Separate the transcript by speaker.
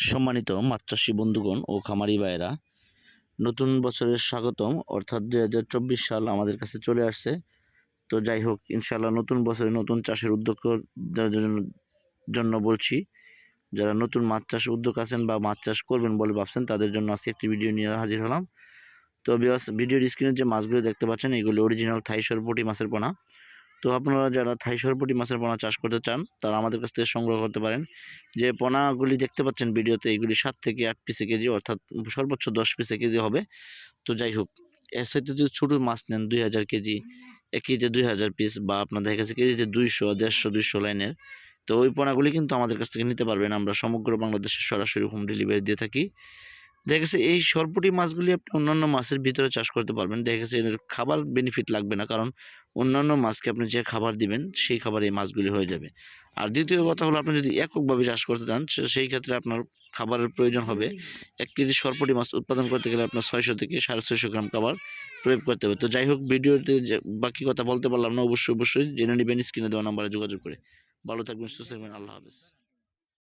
Speaker 1: সম্মানিত মাছ চাষি বন্ধুগণ ও খামারি ভাইয়েরা, নতুন বছরের স্বাগতম। অর্থাৎ দুই হাজার চব্বিশ সাল আমাদের কাছে চলে আসছে। তো যাই হোক ইনশাল্লাহ নতুন বছরে নতুন চাষের উদ্যোগ জন্য- বলছি, যারা নতুন মাছ চাষ উদ্যোগ আছেন বা মাছ চাষ করবেন বলে ভাবছেন, তাদের জন্য আজকে একটি ভিডিও নিয়ে হাজির হলাম। তো ভিডিওর স্ক্রিনে যে মাছগুলো দেখতে পাচ্ছেন, এগুলো অরিজিনাল থাই সরপুটি মাছের পোনা। তো আপনারা যারা থাই সরপুটি মাছের পোনা চাষ করতে চান, তারা আমাদের কাছ থেকে সংগ্রহ করতে পারেন। যে পোনাগুলি দেখতে পাচ্ছেন ভিডিওতে, এগুলি সাত থেকে আট পিসে কেজি, অর্থাৎ সর্বোচ্চ দশ পিসে কেজি হবে। তো যাই হোক, এর সাথে যদি ছোটো মাছ নেন দুই হাজার কেজি, এক কেজিতে দুই হাজার পিস বা আপনাদের কাছে কেজিতে দুইশো, দেড়শো, দুইশো লাইনের, তো ওই পোনাগুলি কিন্তু আমাদের কাছ থেকে নিতে পারবেন। আমরা সমগ্র বাংলাদেশে সরাসরি হোম ডেলিভারি দিয়ে থাকি। দেখা গেছে এই সরপুটি মাছগুলি আপনি অন্যান্য মাছের ভিতরে চাষ করতে পারবেন। দেখা গেছে এর খাবার বেনিফিট লাগবে না, কারণ অন্যান্য মাছকে আপনি যে খাবার দিবেন, সেই খাবার এই মাছগুলি হয়ে যাবে। আর দ্বিতীয় কথা হলো, আপনি যদি এককভাবে চাষ করতে চান সেই ক্ষেত্রে আপনার খাবারের প্রয়োজন হবে এক কেজি সরপুটি মাছ উৎপাদন করতে গেলে আপনার ছয়শো থেকে সাড়ে ছয়শো গ্রাম খাবার প্রয়োগ করতে হবে। তো যাই হোক, ভিডিওতে বাকি কথা বলতে পারলাম না, অবশ্যই অবশ্যই জেনে নেবেন, স্ক্রিনে দেওয়া নাম্বারে যোগাযোগ করে। ভালো থাকবেন, সুস্থ থাকবেন, আল্লাহ হাফেজ।